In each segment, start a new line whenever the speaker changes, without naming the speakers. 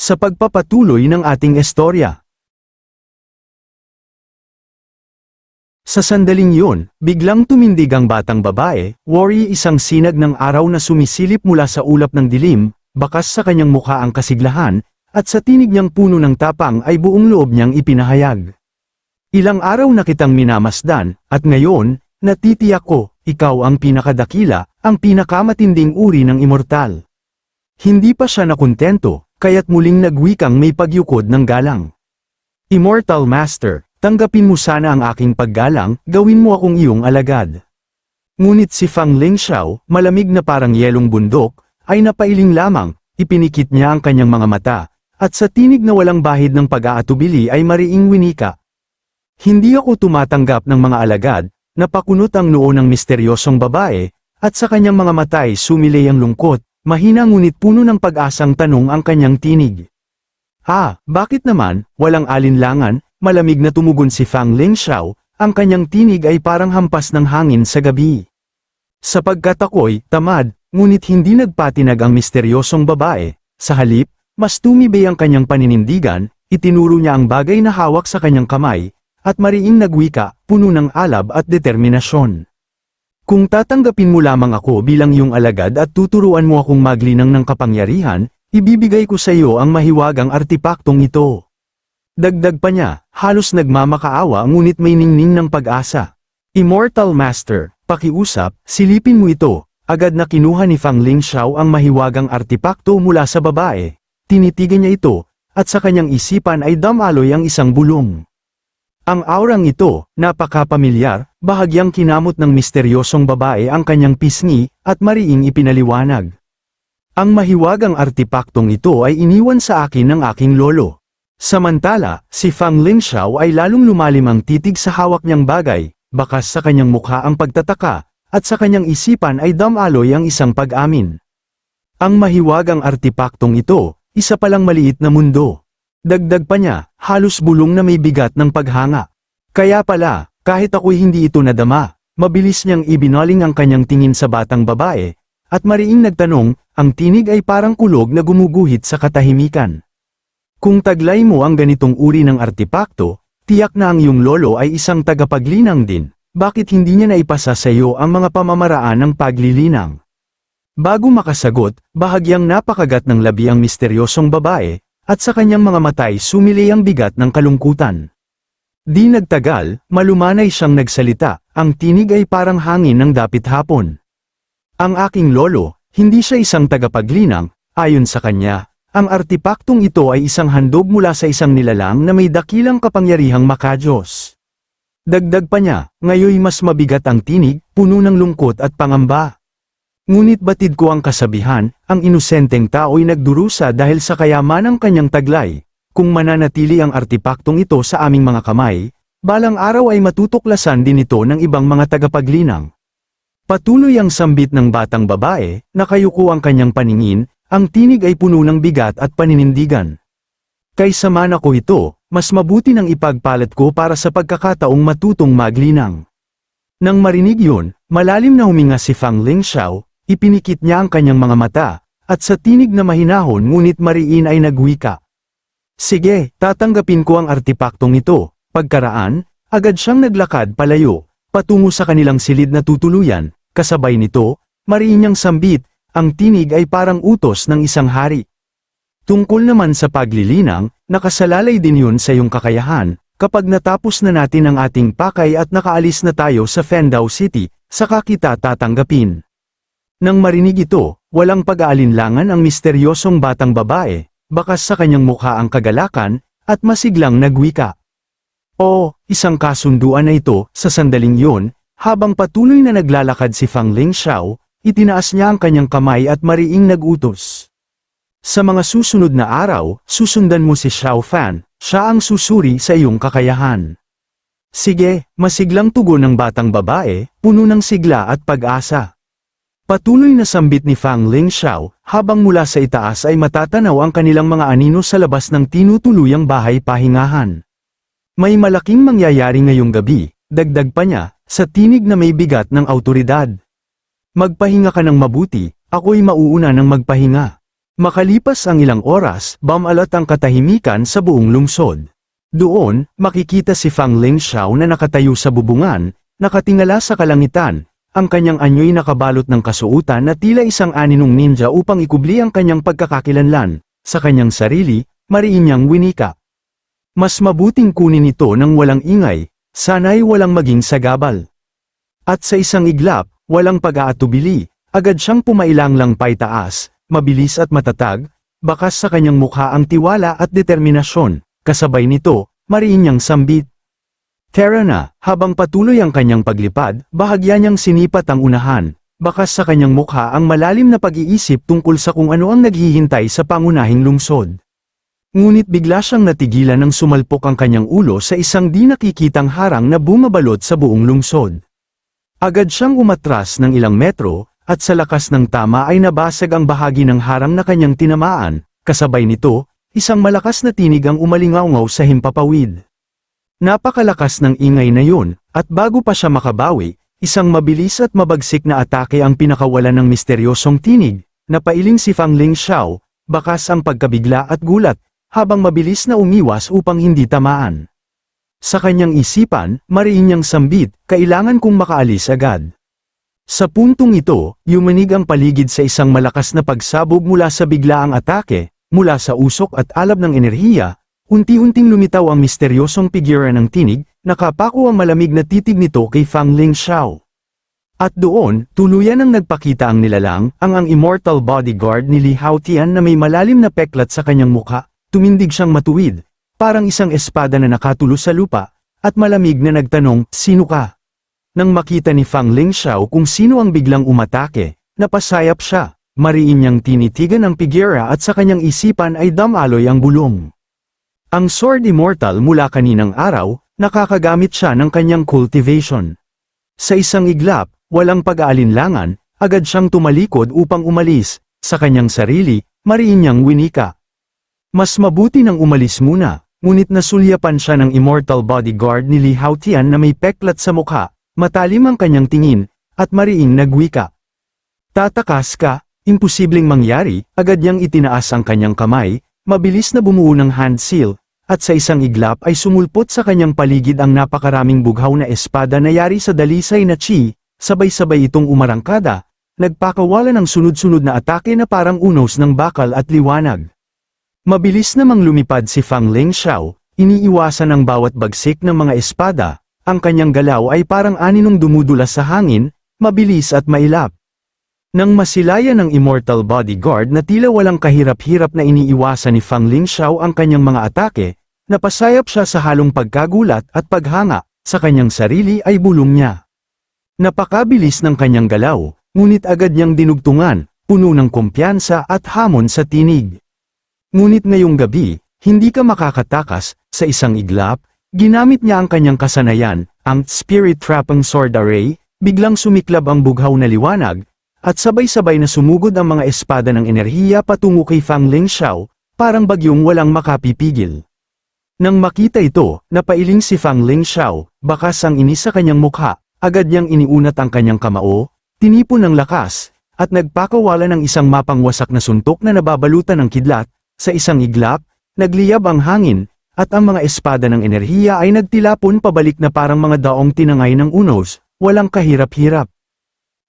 sa pagpapatuloy ng ating istorya. Sa sandaling yun, biglang tumindig ang batang babae, worry isang sinag ng araw na sumisilip mula sa ulap ng dilim, bakas sa kanyang mukha ang kasiglahan, at sa tinig niyang puno ng tapang ay buong loob niyang ipinahayag. Ilang araw na kitang minamasdan, at ngayon, natitiyak ko, ikaw ang pinakadakila, ang pinakamatinding uri ng immortal. Hindi pa siya nakontento, kaya't muling nagwikang may pagyukod ng galang. Immortal Master, tanggapin mo sana ang aking paggalang, gawin mo akong iyong alagad. Ngunit si Fang Lingxiao, malamig na parang yelong bundok, ay napailing lamang, ipinikit niya ang kanyang mga mata, at sa tinig na walang bahid ng pag-aatubili ay mariing winika. Hindi ako tumatanggap ng mga alagad, napakunot ang noo ng misteryosong babae, at sa kanyang mga mata ay sumilay ang lungkot, mahina ngunit puno ng pag-asang tanong ang kanyang tinig. Ah, bakit naman, walang alinlangan, malamig na tumugon si Fang Lingxiao, ang kanyang tinig ay parang hampas ng hangin sa gabi. Sapagkat ako'y, tamad, ngunit hindi nagpatinag ang misteryosong babae, sa halip, mas tumibay ang kanyang paninindigan, itinuro niya ang bagay na hawak sa kanyang kamay, at mariing nagwika, puno ng alab at determinasyon. Kung tatanggapin mo lamang ako bilang iyong alagad at tuturuan mo akong maglinang ng kapangyarihan, ibibigay ko sa iyo ang mahiwagang artipaktong ito. Dagdag pa niya, halos nagmamakaawa ngunit may ningning ng pag-asa. Immortal Master, pakiusap, silipin mo ito, agad na kinuha ni Fang Lingxiao ang mahiwagang artipakto mula sa babae, tinitigan niya ito, at sa kanyang isipan ay damaloy ang isang bulong. Ang aurang ito, napakapamilyar, bahagyang kinamot ng misteryosong babae ang kanyang pisngi, at mariing ipinaliwanag. Ang mahiwagang artipaktong ito ay iniwan sa akin ng aking lolo. Samantala, si Fang Lingxiao ay lalong lumalim ang titig sa hawak niyang bagay, bakas sa kanyang mukha ang pagtataka, at sa kanyang isipan ay damaloy ang isang pag-amin. Ang mahiwagang artipaktong ito, isa palang maliit na mundo. Dagdag pa niya, halos bulong na may bigat ng paghanga. Kaya pala, kahit ako'y hindi ito nadama, mabilis niyang ibinaling ang kanyang tingin sa batang babae, at mariing nagtanong, ang tinig ay parang kulog na gumuguhit sa katahimikan. Kung taglay mo ang ganitong uri ng artipakto, tiyak na ang iyong lolo ay isang tagapaglinang din, bakit hindi niya naipasa sa iyo ang mga pamamaraan ng paglilinang? Bago makasagot, bahagyang napakagat ng labi ang misteryosong babae, at sa kanyang mga matay sumili ang bigat ng kalungkutan. Di nagtagal, malumanay siyang nagsalita, ang tinig ay parang hangin ng dapit hapon. Ang aking lolo, hindi siya isang tagapaglinang, ayon sa kanya, ang artipaktong ito ay isang handog mula sa isang nilalang na may dakilang kapangyarihang makajos. Dagdag pa niya, ngayoy mas mabigat ang tinig, puno ng lungkot at pangamba. Ngunit batid ko ang kasabihan, ang inosenteng tao'y nagdurusa dahil sa kayaman ng kanyang taglay. Kung mananatili ang artipaktong ito sa aming mga kamay, balang araw ay matutuklasan din ito ng ibang mga tagapaglinang. Patuloy ang sambit ng batang babae, nakayuko ang kanyang paningin, ang tinig ay puno ng bigat at paninindigan. Kaysa man ako ito, mas mabuti nang ipagpalat ko para sa pagkakataong matutong maglinang. Nang marinig yun, malalim na huminga si Fang Lingxiao, ipinikit niya ang kanyang mga mata, at sa tinig na mahinahon ngunit mariin ay nagwika. Sige, tatanggapin ko ang artipaktong ito, pagkaraan, agad siyang naglakad palayo, patungo sa kanilang silid na tutuluyan, kasabay nito, mariin niyang sambit, ang tinig ay parang utos ng isang hari. Tungkol naman sa paglilinang, nakasalalay din yun sa iyong kakayahan, kapag natapos na natin ang ating pakay at nakaalis na tayo sa Fendao City, saka kita tatanggapin. Nang marinig ito, walang pag-aalinlangan ang misteryosong batang babae, bakas sa kanyang mukha ang kagalakan, at masiglang nagwika. O, isang kasunduan na ito, sa sandaling yun, habang patuloy na naglalakad si Fang Lingxiao, Itinaas niya ang kanyang kamay at mariing nagutos. Sa mga susunod na araw, susundan mo si Xiao Fan, siya ang susuri sa iyong kakayahan. Sige, masiglang tugon ng batang babae, puno ng sigla at pag-asa. Patuloy na sambit ni Fang Ling Xiao, habang mula sa itaas ay matatanaw ang kanilang mga anino sa labas ng tinutuluyang bahay pahingahan. May malaking mangyayari ngayong gabi, dagdag pa niya, sa tinig na may bigat ng autoridad. Magpahinga ka ng mabuti, ako'y mauuna ng magpahinga. Makalipas ang ilang oras, bumalat ang katahimikan sa buong lungsod. Doon, makikita si Fang Ling Xiao na nakatayo sa bubungan, nakatingala sa kalangitan, ang kanyang anyo'y nakabalot ng kasuutan na tila isang aninong ninja upang ikubli ang kanyang pagkakakilanlan. Sa kanyang sarili, mariin niyang winika. Mas mabuting kunin ito ng walang ingay, sana'y walang maging sagabal. At sa isang iglap, walang pag-aatubili, agad siyang pumailang-lang paitaas, mabilis at matatag, bakas sa kanyang mukha ang tiwala at determinasyon, kasabay nito, mariin niyang sambit. Tara na, habang patuloy ang kanyang paglipad, bahagya niyang sinipat ang unahan, bakas sa kanyang mukha ang malalim na pag-iisip tungkol sa kung ano ang naghihintay sa pangunahing lungsod. Ngunit bigla siyang natigilan nang sumalpok ang kanyang ulo sa isang di nakikitang harang na bumabalot sa buong lungsod. Agad siyang umatras ng ilang metro, at sa lakas ng tama ay nabasag ang bahagi ng harang na kanyang tinamaan, kasabay nito, isang malakas na tinig ang umalingaungaw sa himpapawid. Napakalakas ng ingay na yun, at bago pa siya makabawi, isang mabilis at mabagsik na atake ang pinakawalan ng misteryosong tinig, napailing si Fang Ling Xiao, bakas ang pagkabigla at gulat, habang mabilis na umiwas upang hindi tamaan. Sa kanyang isipan, mariin niyang sambit, kailangan kong makaalis agad. Sa puntong ito, yumanig ang paligid sa isang malakas na pagsabog mula sa biglaang atake, mula sa usok at alab ng enerhiya, unti-unting lumitaw ang misteryosong figura ng tinig, nakapako ang malamig na titig nito kay Fang Ling Xiao. At doon, tuluyan ang nagpakita ang nilalang, ang ang immortal bodyguard ni Li Haotian na may malalim na peklat sa kanyang mukha, tumindig siyang matuwid, parang isang espada na nakatulo sa lupa, at malamig na nagtanong, sino ka? Nang makita ni Fang Ling Xiao kung sino ang biglang umatake, napasayap siya, mariin niyang tinitigan ang figura at sa kanyang isipan ay damaloy ang bulong. Ang Sword Immortal mula kaninang araw, nakakagamit siya ng kanyang cultivation. Sa isang iglap, walang pag-aalinlangan, agad siyang tumalikod upang umalis, sa kanyang sarili, mariin niyang winika. Mas mabuti nang umalis muna, ngunit nasulyapan siya ng immortal bodyguard ni Li Haotian na may peklat sa mukha, matalim ang kanyang tingin, at mariing nagwika. Tatakas ka, imposibleng mangyari, agad niyang itinaas ang kanyang kamay, mabilis na bumuo ng hand seal, at sa isang iglap ay sumulpot sa kanyang paligid ang napakaraming bughaw na espada na yari sa dalisay na chi, sabay-sabay itong umarangkada, nagpakawala ng sunod-sunod na atake na parang unos ng bakal at liwanag. Mabilis namang lumipad si Fang Ling Xiao, iniiwasan ang bawat bagsik ng mga espada, ang kanyang galaw ay parang aninong dumudulas sa hangin, mabilis at mailap. Nang masilaya ng immortal bodyguard na tila walang kahirap-hirap na iniiwasan ni Fang Ling Xiao ang kanyang mga atake, napasayap siya sa halong pagkagulat at paghanga, sa kanyang sarili ay bulong niya. Napakabilis ng kanyang galaw, ngunit agad niyang dinugtungan, puno ng kumpiyansa at hamon sa tinig. Ngunit ngayong gabi, hindi ka makakatakas, sa isang iglap, ginamit niya ang kanyang kasanayan, ang Spirit Trapping Sword Array, biglang sumiklab ang bughaw na liwanag, at sabay-sabay na sumugod ang mga espada ng enerhiya patungo kay Fang Ling Xiao, parang bagyong walang makapipigil. Nang makita ito, napailing si Fang Ling Xiao, bakas ang inis sa kanyang mukha, agad niyang iniunat ang kanyang kamao, tinipon ng lakas, at nagpakawala ng isang mapangwasak na suntok na nababalutan ng kidlat, sa isang iglap, nagliyab ang hangin, at ang mga espada ng enerhiya ay nagtilapon pabalik na parang mga daong tinangay ng unos, walang kahirap-hirap.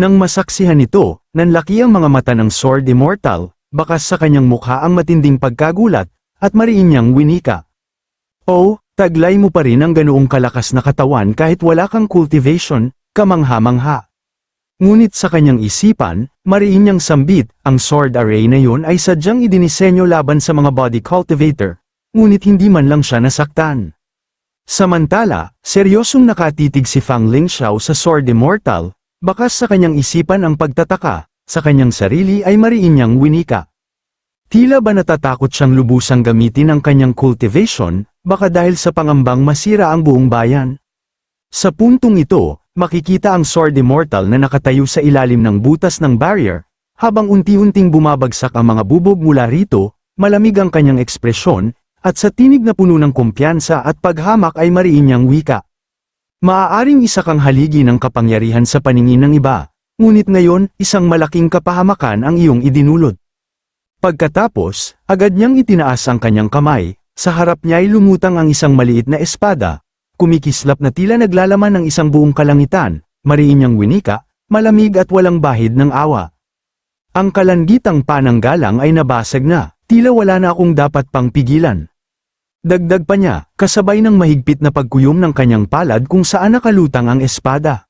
Nang masaksihan ito, nanlaki ang mga mata ng Sword Immortal, bakas sa kanyang mukha ang matinding pagkagulat, at mariin niyang winika. Oh, taglay mo pa rin ang ganoong kalakas na katawan kahit wala kang cultivation, kamangha-mangha. Ngunit sa kanyang isipan, mariin niyang sambit, ang sword array na yun ay sadyang idinisenyo laban sa mga body cultivator, ngunit hindi man lang siya nasaktan. Samantala, seryosong nakatitig si Fang Ling Xiao sa Sword Immortal, bakas sa kanyang isipan ang pagtataka, sa kanyang sarili ay mariin niyang winika. Tila ba natatakot siyang lubusang gamitin ang kanyang cultivation, baka dahil sa pangambang masira ang buong bayan? Sa puntong ito, makikita ang Sword Immortal na nakatayo sa ilalim ng butas ng barrier, habang unti-unting bumabagsak ang mga bubog mula rito, malamig ang kanyang ekspresyon, at sa tinig na puno ng kumpiyansa at paghamak ay mariin niyang wika. Maaaring isa kang haligi ng kapangyarihan sa paningin ng iba, ngunit ngayon, isang malaking kapahamakan ang iyong idinulot. Pagkatapos, agad niyang itinaas ang kanyang kamay, sa harap niya ay lumutang ang isang maliit na espada, kumikislap na tila naglalaman ng isang buong kalangitan, mariin niyang winika, malamig at walang bahid ng awa. Ang kalangitang pananggalang ay nabasag na, tila wala na akong dapat pang pigilan. Dagdag pa niya, kasabay ng mahigpit na pagkuyom ng kanyang palad kung saan nakalutang ang espada.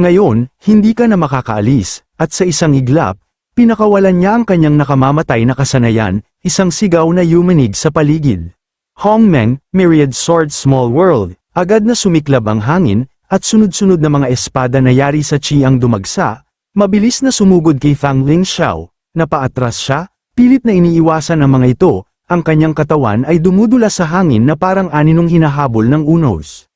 Ngayon, hindi ka na makakaalis, at sa isang iglap, pinakawalan niya ang kanyang nakamamatay na kasanayan, isang sigaw na yumanig sa paligid. Hongmeng, Myriad Sword Small World, agad na sumiklab ang hangin, at sunod-sunod na mga espada na yari sa chi ang dumagsa, mabilis na sumugod kay Fang Ling Xiao, napaatras siya, pilit na iniiwasan ang mga ito, ang kanyang katawan ay dumudula sa hangin na parang aninong hinahabol ng unos.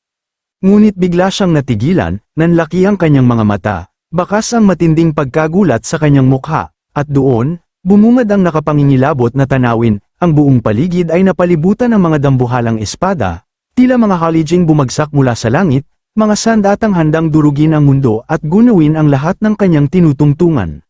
Ngunit bigla siyang natigilan, nanlaki ang kanyang mga mata, bakas ang matinding pagkagulat sa kanyang mukha, at doon, bumungad ang nakapangingilabot na tanawin, ang buong paligid ay napalibutan ng mga dambuhalang espada, tila mga halijing bumagsak mula sa langit, mga sandatang handang durugin ang mundo at gunawin ang lahat ng kanyang tinutungtungan.